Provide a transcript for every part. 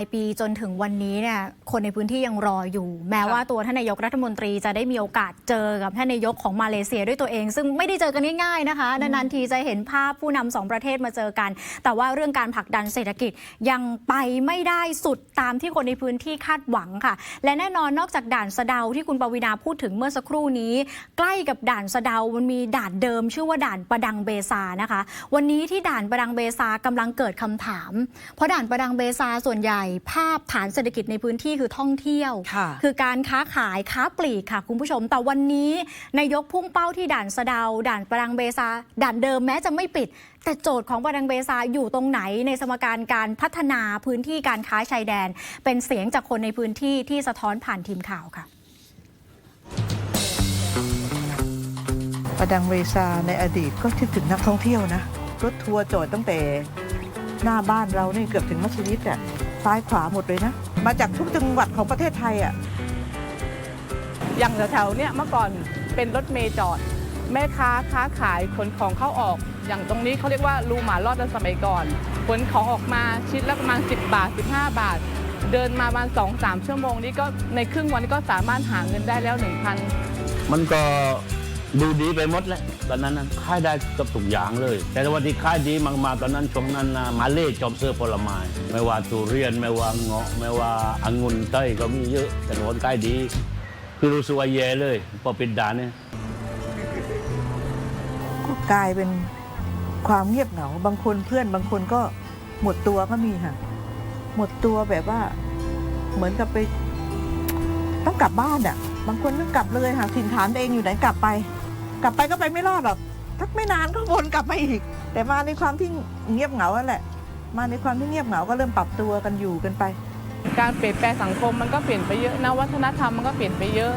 ในปีจนถึงวันนี้เนี่ยคนในพื้นที่ยังรออยู่ แม้ว่าตัวท่านนายกรัฐมนตรีจะได้มีโอกาสเจอกับท่านนายกของมาเลเซียด้วยตัวเอง ซึ่งไม่ได้เจอกันง่ายๆนะคะนานๆทีจะเห็นภาพผู้นำสองประเทศมาเจอกัน แต่ว่าเรื่องการผลักดันเศรษฐกิจยังไปไม่ได้สุดตามที่คนในพื้นที่คาดหวังค่ะ และแน่นอนนอกจากด่านสะเดาที่คุณปวีนาพูดถึงเมื่อสักครู่นี้ ใกล้กับด่านสะเดามันมีด่านเดิม ชื่อว่าด่านประดังเบซานะคะ วันนี้ที่ด่านประดังเบซากำลังเกิดคำถาม เพราะด่านประดังเบซาส่วนใหญ่ภาพฐานเศรษฐกิจในพื้นที่คือท่องเที่ยวค่ะคือการค้าขายค้าปลีกค่ะ คุณผู้ชม แต่วันนี้นายกพุ่งเป้าที่ด่านสะเดาด่านประดังเบซา ด่านเดิมแม้จะไม่ปิด แต่โจทย์ของประดังเบซาอยู่ตรงไหนในสมการการพัฒนาพื้นที่การค้าชายแดน เป็นเสียงจากคนในพื้นที่ที่สะท้อนผ่านทีมข่าวค่ะประดังเวซาในอดีตก็คิดถึงนักท่องเที่ยวนะ รถทัวร์จอดตั้งแต่หน้าบ้านเรานี่เกือบถึงมัสยิดอะ ซ้ายขวาหมดเลยนะ มาจากทุกจังหวัดของประเทศไทยอะอย่างแถวๆเนี่ยเมื่อก่อนเป็นรถเมย์จอด แม่ค้าค้าขายขนของเข้าออก อย่างตรงนี้เขาเรียกว่ารูหมาลอดในสมัยก่อนขนของออกมาชิ้นละประมาณ 10 บาท 15 บาท เดินมาประมาณ2-3 ชั่วโมงนี้ก็ในครึ่งวันก็สามารถหาเงินได้แล้ว 1,000มันก็ ดูดีไปหมดแหละตอนนั้นนะค่ายได้กับทุกอย่างเลย แต่ว่าที่ค่ายดีมากๆตอนนั้นช่วงนั้นนะมาเล่จอบเสื้อผลไม้ไม่ว่าทุเรียนไม่ว่าเงาะไม่ว่าองุ่นเต้ยก็มีเยอะ แต่คนค่ายดี คือรู้สึกว่าแย่เลยพอปิดด่านเนี่ยก็กลายเป็นความเงียบเหงาบางคนเพื่อนบางคนก็หมดตัวก็มีค่ะ หมดตัวแบบว่า เหมือนกับไป ต้องกลับบ้านอะ บางคนต้องกลับเลยค่ะถิ่นฐานตัวเองอยู่ไหนกลับไป กลับไปก็ไปไม่รอดหรอกทักไม่นานก็วนกลับมาอีก แต่มาในความที่เงียบเหงาแหละ มาในความที่เงียบเหงาก็เริ่มปรับตัวกันอยู่กันไป การเปลี่ยนแปลงสังคมมันก็เปลี่ยนไปเยอะนะวัฒนธรรมมันก็เปลี่ยนไปเยอะ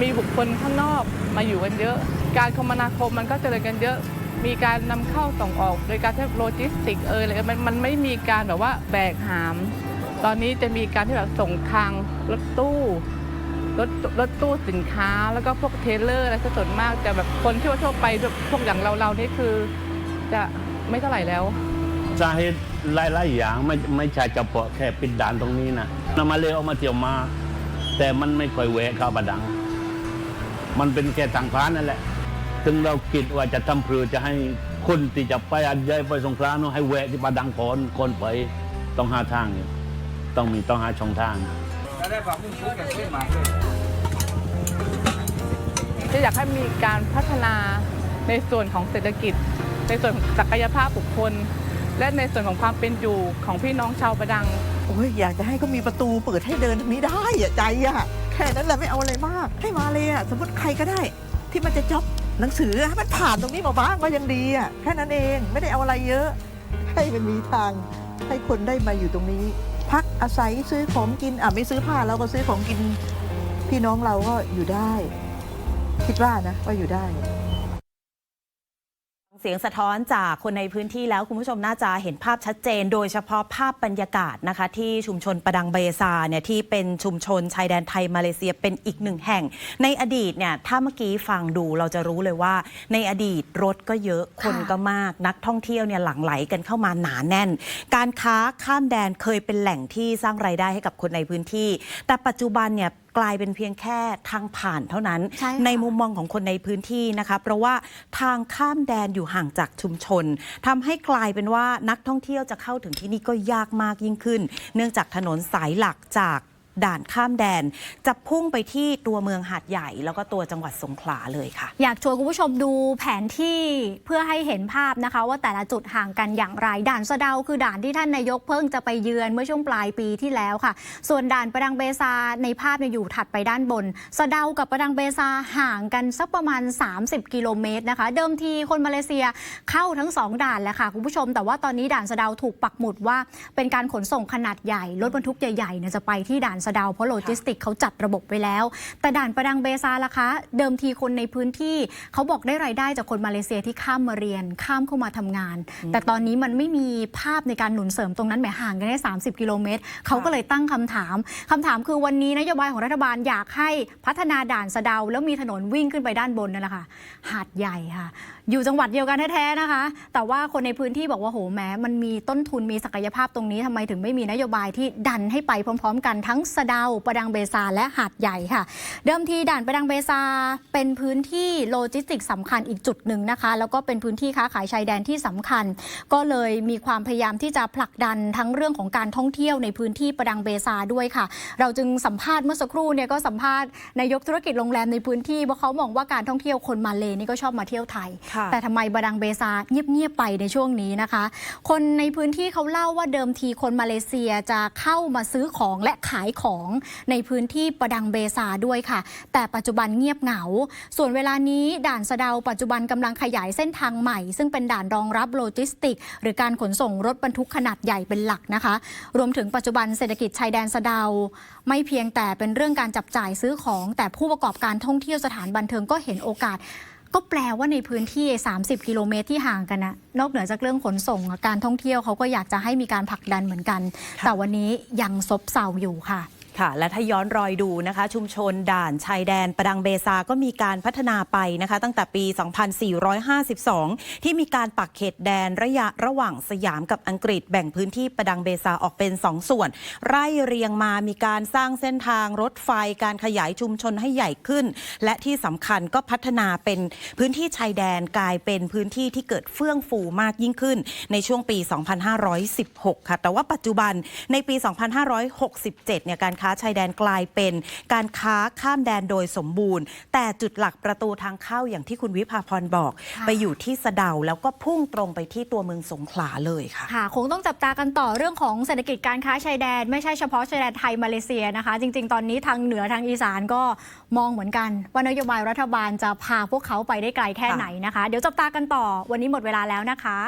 มีบุคคลข้างนอกมาอยู่กันเยอะ การคมนาคมมันก็เจริญกันเยอะมีการนำเข้าส่งออก โดยการใช้โลจิสติกเอออะไรมันมันไม่มีการแบบว่าแบกหาม ตอนนี้จะมีการที่แบบส่งทางรถตู้ รถรถตู้สินค้าแล้วก็พวกเทเลอร์อะไรซะส่วนมากแต่แบบคนที่ว่าทั่วไปพวกอย่างเราเรานี่คือ จะไม่เท่าไหร่แล้วสาเหตุหลายๆอย่างไม่ไม่ใช่เฉพาะแค่ปิดด่านตรงนี้นะนำมาเลยออกมาเที่ยวมา แต่มันไม่ค่อยแวะเข้าบาดัง มันเป็นแค่ทางผ่านนั่นแหละ ถึงเราคิดว่าจะทำเพื่อจะให้คนที่จะไปอันใหญ่ไปสงขลาเนอะให้แวะที่บาดังก่อนก่อนไปต้องหาทาง ต้องมีต้องหาช่องทาง จะอยากให้มีการพัฒนาในส่วนของเศรษฐกิจ ในส่วนของศักยภาพบุคคล และในส่วนของความเป็นอยู่ของพี่น้องชาวประดัง โอ้ยอยากจะให้เขามีประตูเปิดให้เดินตรงนี้ได้อะใจอะแค่นั้นแหละไม่เอาอะไรมาก ให้มาเลยอะสมมติใครก็ได้ ที่มันจะจ็อบหนังสือให้มันผ่านตรงนี้มาบ้างก็ยังดีอะแค่นั้นเองไม่ได้เอาอะไรเยอะ ให้มันมีทางให้คนได้มาอยู่ตรงนี้ พักอาศัยซื้อของกินอะไม่ซื้อผ้าเราก็ซื้อของกิน พี่น้องเราก็อยู่ได้ คิดว่านะว่าอยู่ได้ เสียงสะท้อนจากคนในพื้นที่แล้วคุณผู้ชมน่าจะเห็นภาพชัดเจน โดยเฉพาะภาพบรรยากาศนะคะ ที่ชุมชนประดังเบซาเนี่ยที่เป็นชุมชนชายแดนไทยมาเลเซียเป็นอีกหนึ่งแห่ง ในอดีตเนี่ยถ้าเมื่อกี้ฟังดูเราจะรู้เลยว่า ในอดีตรถก็เยอะคนก็มากนักท่องเที่ยวเนี่ยหลั่งไหลกันเข้ามาหนาแน่น การค้าข้ามแดนเคยเป็นแหล่งที่สร้างรายได้ให้กับคนในพื้นที่ แต่ปัจจุบันเนี่ย กลายเป็นเพียงแค่ทางผ่านเท่านั้นใช่ค่ะในมุมมองของคนในพื้นที่นะคะเพราะว่าทางข้ามแดนอยู่ห่างจากชุมชนทำให้กลายเป็นว่านักท่องเที่ยวจะเข้าถึงที่นี่ก็ยากมากยิ่งขึ้น เนื่องจากถนนสายหลักจาก ด่านข้ามแดน จะพุ่งไปที่ตัวเมืองหาดใหญ่ แล้วก็ตัวจังหวัดสงขลาเลยค่ะ อยากชวนคุณผู้ชมดูแผนที่เพื่อให้เห็นภาพนะคะ ว่าแต่ละจุดห่างกันอย่างไร ด่านสะเดาคือด่านที่ท่านนายกเพิ่งจะไปเยือนเมื่อช่วงปลายปีที่แล้วค่ะ ส่วนด่านประดังเบซาในภาพเนี่ยอยู่ถัดไปด้านบน สะเดากับประดังเบซาห่างกันสักประมาณ 30 กิโลเมตรนะคะ เดิมทีคนมาเลเซียเข้าทั้งสองด่านแหละค่ะคุณผู้ชม แต่ว่าตอนนี้ด่านสะเดาถูกปักหมุดว่าเป็นการขนส่งขนาดใหญ่รถบรรทุกใหญ่ๆเนี่ยจะไปที่ด่านสะเดาเพราะโลจิสติกเขาจัดระบบไว้แล้ว แต่ด่านประดังเบซาล่ะคะ เดิมทีคนในพื้นที่เขาบอกได้รายได้จากคนมาเลเซียที่ข้ามมาเรียนข้ามเข้ามาทำงาน แต่ตอนนี้มันไม่มีภาพในการหนุนเสริมตรงนั้นแหมห่างกันแค่30 กิโลเมตรเขาก็เลยตั้งคำถามคำถามคือวันนี้นโยบายของรัฐบาลอยากให้พัฒนาด่านสะเดาแล้วมีถนนวิ่งขึ้นไปด้านบนนั่นแหละค่ะหาดใหญ่ค่ะอยู่จังหวัดเดียวกันแท้ๆนะคะ แต่ว่าคนในพื้นที่บอกว่าโหแหมมันมีต้นทุนมีศักยภาพตรงนี้ทำไมถึงไม่มีนโยบายที่ดันให้ไปพร้อม ๆ กันทั้งสะเดาประดังเบซาและหาดใหญ่ค่ะ เดิมทีด่านประดังเบซาเป็นพื้นที่โลจิสติกส์สำคัญอีกจุดหนึ่งนะคะ แล้วก็เป็นพื้นที่ค้าขายชายแดนที่สำคัญ ก็เลยมีความพยายามที่จะผลักดันทั้งเรื่องของการท่องเที่ยวในพื้นที่ประดังเบซาด้วยค่ะ เราจึงสัมภาษณ์เมื่อสักครู่เนี่ยก็สัมภาษณ์นายกธุรกิจโรงแรมในพื้นที่เพราะเขามองว่าการท่องเที่ยวคนมาเลนี่ก็ชอบมาเที่ยวไทยแต่ทำไมบดังเบซาเงียบๆไปในช่วงนี้นะคะ คนในพื้นที่เขาเล่าว่าเดิมทีคนมาเลเซียจะเข้ามาซื้อของและขายของในพื้นที่ประดังเบซาด้วยค่ะ แต่ปัจจุบันเงียบเหงา ส่วนเวลานี้ด่านสะเดาปัจจุบันกำลังขยายเส้นทางใหม่ ซึ่งเป็นด่านรองรับโลจิสติก หรือการขนส่งรถบรรทุกขนาดใหญ่เป็นหลักนะคะ รวมถึงปัจจุบันเศรษฐกิจชายแดนสะเดา ไม่เพียงแต่เป็นเรื่องการจับจ่ายซื้อของ แต่ผู้ประกอบการท่องเที่ยวสถานบันเทิงก็เห็นโอกาส ก็แปลว่าในพื้นที่ 30 กิโลเมตรที่ห่างกันนะนอกเหนือจากเรื่องขนส่งการท่องเที่ยวเขาก็อยากจะให้มีการผลักดันเหมือนกัน แต่วันนี้ยังซบเซาอยู่ค่ะ ค่ะ และถ้าย้อนรอยดูนะคะ ชุมชนด่านชายแดนประดังเบซาก็มีการพัฒนาไปนะคะ ตั้งแต่ปี 2452 ที่มีการปักเขตแดนระยะระหว่างสยามกับอังกฤษ แบ่งพื้นที่ประดังเบซาออกเป็น 2 ส่วน ไร่เรียงมามีการสร้างเส้นทางรถไฟการขยายชุมชนให้ใหญ่ขึ้น และที่สำคัญก็พัฒนาเป็นพื้นที่ชายแดนกลายเป็นพื้นที่ที่เกิดเฟื่องฟูมากยิ่งขึ้น ในช่วงปี 2516 ค่ะ แต่ว่าปัจจุบันในปี 2567 เนี่ยการค้าชายแดนกลายเป็นการค้าข้ามแดนโดยสมบูรณ์ แต่จุดหลักประตูทางเข้าอย่างที่คุณวิภาพรบอกค่ะไปอยู่ที่สะเดาแล้วก็พุ่งตรงไปที่ตัวเมืองสงขลาเลยค่ะค่ะ คงต้องจับตากันต่อเรื่องของเศรษฐกิจการค้าชายแดน ไม่ใช่เฉพาะชายแดนไทยมาเลเซียนะคะ จริง ๆ ตอนนี้ทางเหนือทางอีสานก็มองเหมือนกัน ว่านโยบายรัฐบาลจะพาพวกเขาไปได้ไกลแค่ไหนนะคะ เดี๋ยวจับตากันต่อวันนี้หมดเวลาแล้วนะคะ